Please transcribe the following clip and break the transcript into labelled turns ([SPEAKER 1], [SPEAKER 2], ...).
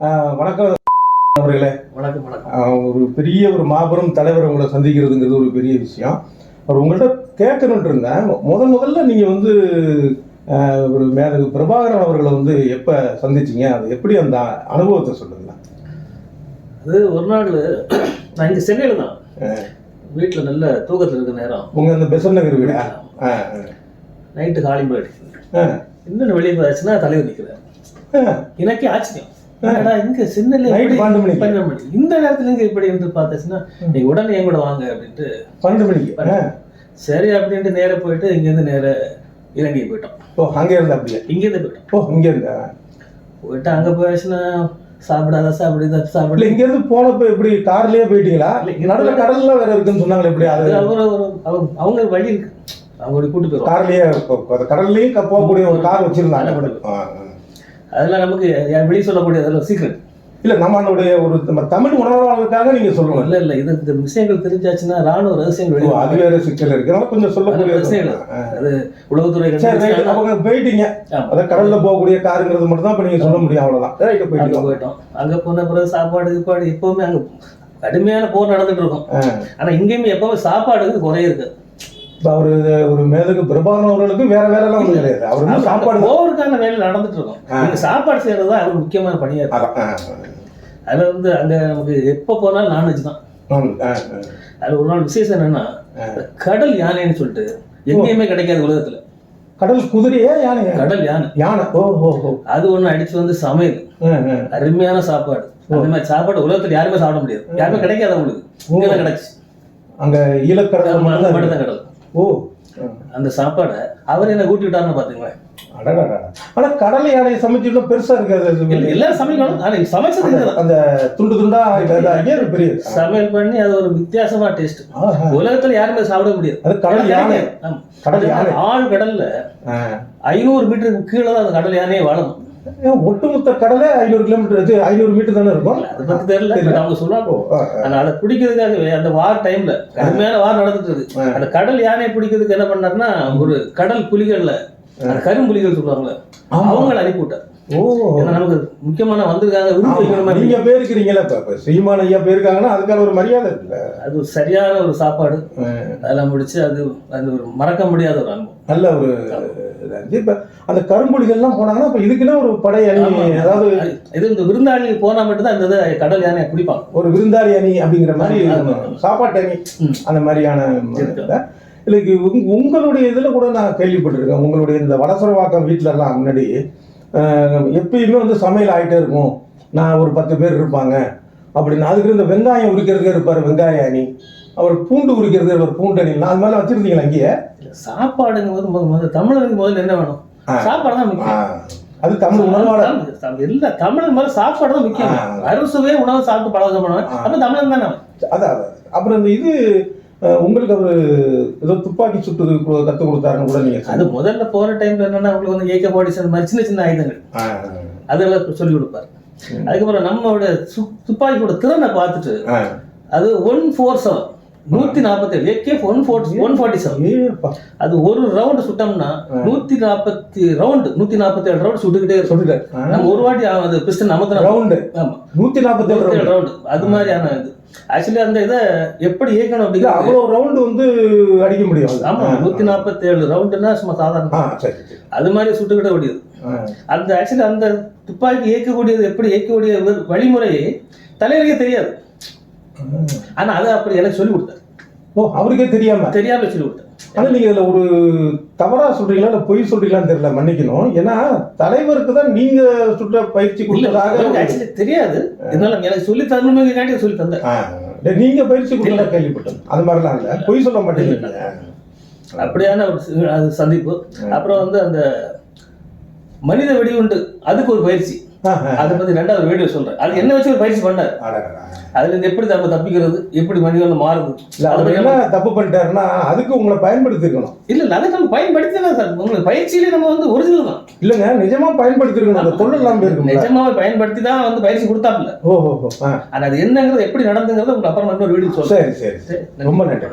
[SPEAKER 1] வணக்கம் அவர்களே.
[SPEAKER 2] வணக்கம் வணக்கம்.
[SPEAKER 1] ஒரு பெரிய ஒரு மாபெரும் தலைவர் உங்களை சந்திக்கிறதுங்கிறது ஒரு பெரிய விஷயம். அவர் உங்கள்கிட்ட கேட்கணுன்ட்டு இருந்தேன். முதல் முதல்ல நீங்கள் வந்து ஒரு மேதகு பிரபாகரன் அவர்களை வந்து எப்போ சந்திச்சீங்க? அது எப்படி அந்த அனுபவத்தை சொல்லுங்களேன்.
[SPEAKER 2] அது ஒரு நாள் நான் இங்கே சென்னையில் தான். வீட்டில் நல்ல தூக்கத்தில் இருக்க நேரம்.
[SPEAKER 1] உங்கள் அந்த பெசன் நகர் வீடா?
[SPEAKER 2] நைட்டு காலிம்பு
[SPEAKER 1] ஆ.
[SPEAKER 2] இன்னொன்று வெளியே போயாச்சுன்னா தலைவர் நிற்கிறார்
[SPEAKER 1] ஆ.
[SPEAKER 2] எனக்கே ஆச்சரியம். இங்க எப்படி
[SPEAKER 1] பன்னெண்டு
[SPEAKER 2] மணி இந்த நேரத்துல இங்க இப்படி என்று பார்த்தாச்சுன்னா நீ உடனே என் கூட வாங்க அப்படின்ட்டு
[SPEAKER 1] பன்னெண்டு மணிக்கு.
[SPEAKER 2] சரி அப்படின்ட்டு நேரா போயிட்டு இங்கேருந்து நேர இலங்கை போயிட்டோம்.
[SPEAKER 1] ஓ அங்கே இருந்த அப்படியே?
[SPEAKER 2] இங்கேருந்து போயிட்டோம்.
[SPEAKER 1] ஓ இங்கே இருந்த
[SPEAKER 2] போயிட்டு அங்கே போயாச்சுன்னா சாப்பிடாத சாப்பிடு. இதை
[SPEAKER 1] இல்லை
[SPEAKER 2] சாப்பிடு
[SPEAKER 1] இங்கேருந்து போனப்போ எப்படி கார்லயே போயிட்டீங்களா?
[SPEAKER 2] இங்க
[SPEAKER 1] நடுவில் கடல்ல வேற இருக்குன்னு சொன்னாங்களே எப்படி அது.
[SPEAKER 2] அவர் அவங்க அவங்க வழி இருக்கு. அவங்க கூட்டு போயிடுவாங்க
[SPEAKER 1] கார்லயே கடல்லையும் போகக்கூடிய ஒரு கார் வச்சிருந்தாங்க.
[SPEAKER 2] அதெல்லாம் நமக்கு வெளியே சொல்லக்கூடிய அதெல்லாம் சீக்கிரம்
[SPEAKER 1] இல்ல நம்மளுடைய ஒரு நம்ம தமிழ் உணர்வாளர்களுக்காக நீங்க சொல்லுங்க
[SPEAKER 2] இல்ல இல்ல இது இந்த விஷயங்கள் தெரிஞ்சாச்சுன்னா ராணுவ ரகசியங்கள் வெளியே
[SPEAKER 1] அது. வேற சிக்கல் இருக்கு. அதனால கொஞ்சம் சொல்லக்கூடிய. ஆ.
[SPEAKER 2] அது உளவுத்துறை
[SPEAKER 1] அவங்க போயிட்டீங்க. அதான் கடல்ல போகக்கூடிய காருங்கிறது மட்டும் தான் இப்ப நீங்க சொல்ல முடியும். அவ்வளவுதான். ரைட்
[SPEAKER 2] அங்க
[SPEAKER 1] போயிட்டீங்க.
[SPEAKER 2] போயிட்டோம். அங்க போன பிறகு சாப்பாடு கீப்பாடு எப்பவுமே அங்க கடுமையான போர் நடந்துட்டு இருக்கும்.
[SPEAKER 1] ஆ.
[SPEAKER 2] ஆனா இங்கேயுமே எப்பவுமே சாப்பாடு குறைய
[SPEAKER 1] அவரு ஒரு மேலுக்கு பிரபாகரன் அவர்களுக்கு வேற வேலை எல்லாம் கிடையாது அவர் சாப்பாடு தான்.
[SPEAKER 2] போருக்கான வேலை நடந்துட்டு இருக்கும். சாப்பாடு செய்யறது தான் அவருக்கு முக்கியமான பணியா இருக்கு.
[SPEAKER 1] அதான், ஆ,
[SPEAKER 2] அதுல வந்து அங்க நமக்கு எப்ப போனாலும் நான்வெஜ் தான். அதுல ஒரு நாள் விசேஷம் என்னன்னா கடல் யானைன்னு சொல்லிட்டு எங்கேயுமே கிடைக்காது உலகத்துல.
[SPEAKER 1] கடல் குதிரையா யானையா
[SPEAKER 2] கடல் யானை.
[SPEAKER 1] யானை. ஓ ஓ
[SPEAKER 2] அது ஒண்ணு அடிச்சு வந்து சமையல். அருமையான சாப்பாடு. அந்த மாதிரி சாப்பாடு உலகத்துல யாருமே சாப்பிட முடியாது. யாருமே கிடைக்காது அவங்களுக்கு. இங்கதான் கிடைச்சு.
[SPEAKER 1] அங்க ஈழக்கடல் மட்டும் தான்
[SPEAKER 2] கடல்.
[SPEAKER 1] ஓ
[SPEAKER 2] அந்த சாப்பாடை அவர் என்ன கூட்டி விட்டாருன்னு பாத்தீங்களா
[SPEAKER 1] அடடடா. ஆனா கடல் யானையை சமைச்சுட்டா பெருசா இருக்காது
[SPEAKER 2] எல்லாரும் சமைக்கணும் ஆனா சமைச்சது
[SPEAKER 1] அந்த- துண்டு துண்டா பெரிய
[SPEAKER 2] சமையல் பண்ணி அது ஒரு வித்தியாசமா டேஸ்ட். உலகத்துல யாருமே சாப்பிட முடியாது
[SPEAKER 1] அது கடல் யானை. கடல் யானை
[SPEAKER 2] ஆழ் கடல்ல. ஐநூறு மீட்டருக்கு கீழே தான் அந்த கடல் யானையே வாழணும்
[SPEAKER 1] ஏன் ஒட்டுமொத்த கடலே ஐநூறு கிலோமீட்டர் இது ஐநூறு மீட்டர் தானே இருக்கும்?
[SPEAKER 2] அதை தெரியல அவங்க சொல்றாங்க.
[SPEAKER 1] ஓ, ஆ, ஆ.
[SPEAKER 2] ஆனா அதை பிடிக்கிறதுக்காகவே அந்த வார் டைம்ல கடுமையான வார் நடந்துட்டு இருக்கு. அந்த கடல் யானையை பிடிக்கிறதுக்கு என்ன பண்ணாருன்னா ஒரு கடல் புலிகள்ல கரும்புலிகள் சொல்லுவாங்கல்ல. அவங்கள அனுப்பி விட்டார்
[SPEAKER 1] ஓ
[SPEAKER 2] நமக்கு முக்கியமான வந்திருக்காங்க
[SPEAKER 1] நீங்க போயிருக்கிறீங்களா இப்ப சீமான் ஐயா போயிருக்காங்கன்னா அதுக்கான ஒரு மரியாதை இருக்குல்ல.
[SPEAKER 2] அது சரியான ஒரு சாப்பாடு. அதெல்லாம் முடிச்சு அது அது ஒரு மறக்க முடியாத ஒரு அனுபவம்.
[SPEAKER 1] நல்ல ஒரு இருந்துச்சு. இப்ப அந்த கரும்புலிகள்லாம் போனாங்கன்னா இப்ப இதுக்குன்னா ஒரு படை அணி. அதாவது
[SPEAKER 2] இது இந்த விருந்தாளி போனா மட்டும்தான் இந்த இதை கடல் யானையை குடிப்பாங்க
[SPEAKER 1] ஒரு விருந்தாளி அணி அப்படிங்கிற மாதிரி. சாப்பாட்டு அணி. அந்த மாதிரியான உங்க- உங்களுடைய இதுல கூட நான் கேள்விப்பட்டிருக்கேன் உங்களுடைய இந்த வடசரவாக்கம் வீட்டுல எல்லாம் முன்னாடி எப்பயுமே வந்து சமையல் ஆயிட்டே இருக்கும் நான் ஒரு பத்து பேர் இருப்பாங்க அப்படின்னு அதுக்கு இந்த வெங்காயம் உரிக்கிறதுக்கு இருப்பாரு வெங்காய அணி அவர் பூண்டு உரிக்கிறது ஒரு பூண்டு அணி அது மாதிரி வச்சிருந்தீங்களா அங்கேயே
[SPEAKER 2] சாப்பாடுங்க போது முதல்ல தமிழருக்கு முதல்ல என்ன வேணும். சாப்பாடு தான் முக்கியம்
[SPEAKER 1] அது தமிழ் உணவாளர்
[SPEAKER 2] இல்ல தமிழன் முதல்ல சாப்பாடு தான் முக்கியம்
[SPEAKER 1] ஆ.
[SPEAKER 2] அறுசுவையே உணவு சாப்பிட்டு பழக பண்ணுவேன். அப்ப தமிழன் தானே.
[SPEAKER 1] அதான். அப்புறம் இந்த இது உங்களுக்கு அவர் ஏதோ துப்பாக்கி சுட்டுது கு- கத்துக் கொடுத்தாருன்னு கூட நீங்க
[SPEAKER 2] அது. முதல்ல போற டைம்ல என்னன்னா உங்களுக்கு வந்து பாடிஸ் அந்த மாதிரி சின்ன சின்ன ஆயுதங்கள் அதெல்லாம் சொல்லி கொடுப்பாரு. அதுக்கப்புறம் நம்மளோட துப்பாக்கியோட திறனை பார்த்துட்டு. அது ஒன் ஃபோர் செவன் நூத்தி நாற்பத்தி ஏழு AK one four one forty seven அது ஒரு ரவுண்ட் சுட்டோம்னா. நூத்தி நாற்பத்தி ரவுண்டு நூத்தி நாற்பத்தி ஏழு ரவுண்ட் சுட்டுக்கிட்டே.
[SPEAKER 1] ஆ.
[SPEAKER 2] நம்ம ஒரு வாட்டி அது பிஸ்டன் அமர்த்தினா
[SPEAKER 1] ரவுண்டு
[SPEAKER 2] ஆமா
[SPEAKER 1] நூத்தி நாற்பத்தி ஏழு ரவுண்டு
[SPEAKER 2] அது மாதிரியான இது ஆக்சுவலி அந்த இதை எப்படி இயக்கணும்
[SPEAKER 1] இல்ல,
[SPEAKER 2] அப்படிங்கிறது
[SPEAKER 1] அவ்வளவு ரவுண்டு வந்து அடிக்க முடியும் அது.
[SPEAKER 2] ஆமா
[SPEAKER 1] ஆ,
[SPEAKER 2] நூத்தி நாற்பத்தி ஏழு ரவுண்டுன்னா சும்மா சாதாரண. அது மாதிரி சுட்டுக்கிட்ட முடியுது. அந்த ஆக்சுவலி அந்த துப்பாக்கி இயக்கக்கூடியது எப்படி இயக்கக்கூடிய வழிமுறையை தலைவருக்கே தெரியாது ஆனா அதை அப்படி எனக்கு சொல்லி கொடுத்தாரு.
[SPEAKER 1] ஓ அவருக்கே தெரியாம?
[SPEAKER 2] தெரியாம சொல்லி கொடுத்தாரு.
[SPEAKER 1] ஆனா நீங்க இதுல ஒரு தவறா சொல்றீங்களா இல்ல பொய் சொல்றீங்களான்னு தெரியல மன்னிக்கணும். ஏன்னா தலைவருக்கு தான் நீங்க சுற்ற பயிற்சி கொடுத்ததாக
[SPEAKER 2] தெரியாது. இருந்தாலும் எனக்கு சொல்லி தரணுமே சொல்லி தந்தேன்.
[SPEAKER 1] ஆ, இல்ல, நீங்க பயிற்சி கொடுத்ததா கேள்விப்பட்டேன். அது மாதிரிலாம் இல்ல. பொய் சொல்ல மாட்டேங்கிறீங்க
[SPEAKER 2] அப்படியான ஒரு சந்திப்பு. அப்புறம் வந்து அந்த மனித வெடிகுண்டு அதுக்கு ஒரு பயிற்சி. அதை பத்தி ரெண்டாவது வீடியோ சொல்றேன். அது என்ன வச்சு ஒரு பயிற்சி பண்ணாரு. அதுல இருந்து எப்படி நம்ம தப்பிக்கிறது? எப்படி மனிதன் மாறுது?
[SPEAKER 1] இல்ல அவர் என்ன தப்பு பண்ணிட்டாருன்னா அதுக்கு உங்களை பயன்படுத்திருக்கணும்.
[SPEAKER 2] இல்ல அதை நம்ம பயன்படுத்தி தான் சார் உங்களுக்கு பயிற்சியிலே நம்ம வந்து ஒரிஜினல் தான்.
[SPEAKER 1] இல்லங்க நிஜமா பயன்படுத்திருக்கணும் அந்த தொழில் இல்லாம இருக்கும்ல.
[SPEAKER 2] நிஜமாவே பயன்படுத்தி தான் வந்து பயிற்சி கொடுத்தாப்புல.
[SPEAKER 1] ஓ ஓ ஓ. ஆ,
[SPEAKER 2] ஆனா அது என்னங்கிறது எப்படி நடந்துங்கிறது உங்களுக்கு அப்புறம் இன்னொரு வீடியோ சொல்றேன்.
[SPEAKER 1] சரி சரி சரி. ரொம்ப நன்றி.